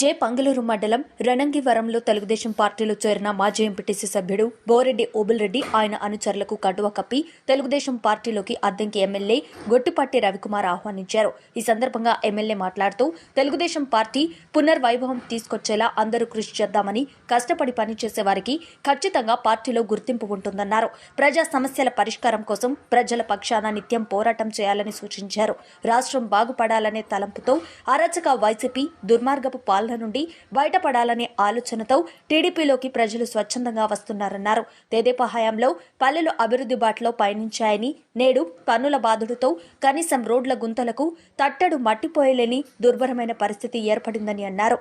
జే పంగలూరు మండలం రణంగివరంలో తెలుగుదేశం పార్టీలో చేరిన మాజీ ఎంపీటీసీ సభ్యుడు బోరెడ్డి ఓబుల్రెడ్డి ఆయన అనుచరులకు కటువ కప్పి తెలుగుదేశం పార్టీలోకి అద్దంకి ఎమ్మెల్యే గొట్టిపాటి రవికుమార్ ఆహ్వానించారు. ఈ సందర్భంగా ఎమ్మెల్యే మాట్లాడుతూ తెలుగుదేశం పార్టీ పునర్వైభవం తీసుకొచ్చేలా అందరూ కృషి చేద్దామని కష్టపడి పనిచేసే వారికి ఖచ్చితంగా పార్టీలో గుర్తింపు ఉంటుందన్నారు. ప్రజా సమస్యల పరిష్కారం కోసం ప్రజల పక్షాన నిత్యం పోరాటం చేయాలని సూచించారు. రాష్ట్రం బాగుపడాలనే తలంపుతో అరాచక వైసీపీ దుర్మార్గపు పాలన నుండి బయటపడాలనే ఆలోచనతో టీడీపీలోకి ప్రజలు స్వచ్ఛందంగా వస్తున్నారన్నారు. తెదేపా హయాంలో పల్లెలు అభివృద్ధి బాటలో పయనించాయని నేడు పన్నుల బాధుడుతో కనీసం రోడ్ల గుంతలకు తట్టడు మట్టిపోయలేని దుర్భరమైన పరిస్థితి ఏర్పడిందని అన్నారు.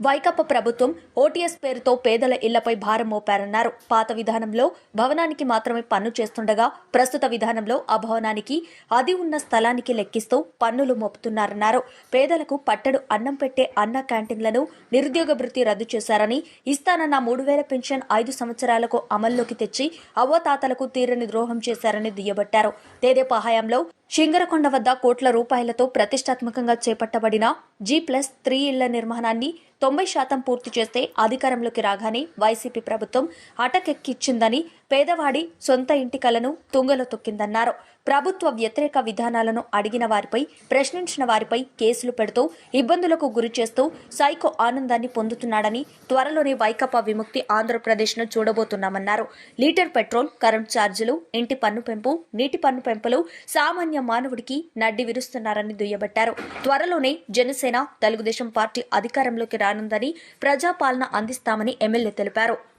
వైకప్ప ప్రభుత్వం ఓటీఎస్ పేరుతో పేదల ఇళ్ళపై భారం మోపారన్నారు. పాత విధానంలో భవనానికి మాత్రమే పన్ను చేస్తుండగా ప్రస్తుత విధానంలో ఆ భవనానికి అది ఉన్న స్థలానికి లెక్కిస్తూ పన్నులు మోపుతున్నారన్నారు. పేదలకు పట్టడు అన్నం పెట్టే అన్న క్యాంటీన్లను నిరుద్యోగ భృతి రద్దు చేశారని ఇస్తానన్న మూడు వేల పెన్షన్ ఐదు సంవత్సరాలకు అమల్లోకి తెచ్చి అవ్వతాతలకు తీరని ద్రోహం చేశారని దుయ్యబట్టారు. తేదేపా హయాంలో శింగరకొండ వద్ద కోట్ల రూపాయలతో ప్రతిష్టాత్మకంగా చేపట్టబడిన జీ ప్లస్ త్రీ ఇళ్ళ నిర్మాణాన్ని తొంభై శాతం పూర్తి చేస్తే అధికారంలోకి రాగానే వైసీపీ ప్రభుత్వం అటకెక్కిచ్చిందని పేదవాడి సొంత ఇంటి కలను తుంగలో తొక్కిందన్నారు. ప్రభుత్వ వ్యతిరేక విధానాలను అడిగిన వారిపై ప్రశ్నించిన వారిపై కేసులు పెడుతూ ఇబ్బందులకు గురి చేస్తూ సైకో ఆనందాన్ని పొందుతున్నాడని త్వరలోనే వైకపా విముక్తి ఆంధ్రప్రదేశ్ను చూడబోతున్నామన్నారు. లీటర్ పెట్రోల్ కరెంట్ ఛార్జీలు ఇంటి పన్ను పెంపు నీటి పన్ను పెంపులు సామాన్య మానవుడికి నడ్డి విరుస్తున్నారని దుయ్యబట్టారు. త్వరలోనే జనసేన తెలుగుదేశం పార్టీ అధికారంలోకి రానుందని ప్రజాపాలన అందిస్తామని ఎమ్మెల్యే తెలిపారు.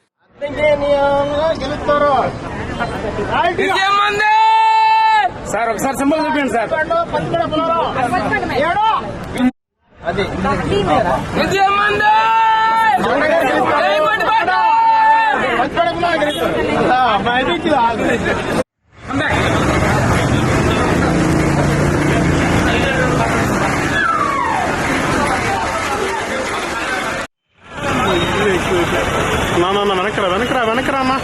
గెలుస్తారు సార్ ఒకసారి సింబల్ చూపించండి సార్. ఏడో అది. విజయం வணக்கடா வணக்கடா வணக்கறாமா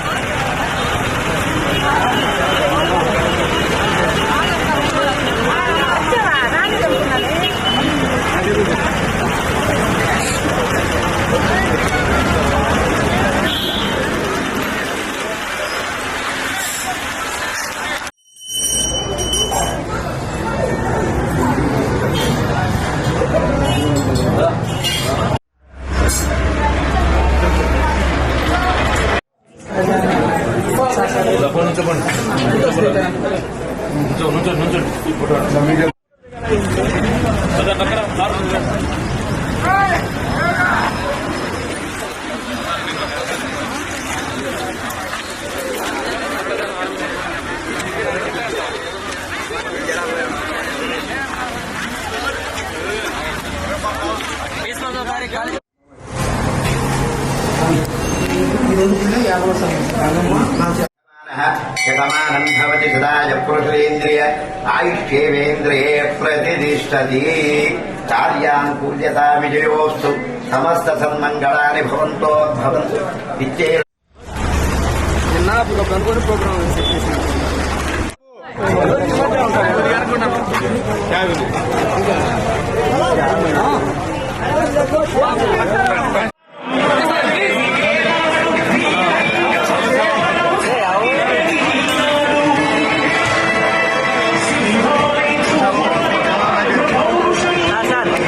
నా వెనకరా వెనకరా వెనకరా అమ్మా యతమానం భవతి సదాయ పురుషులేంద్రియ ఆయుష్యేవేంద్రియే ప్రతిష్టతి కార్యాన్ పూజ్యతా విజయోస్తు సమస్త సన్మంగళాని భవంతో భవంతు ఇచ్చే నిన్న ప్రోగ్రామ్ చెప్పేసి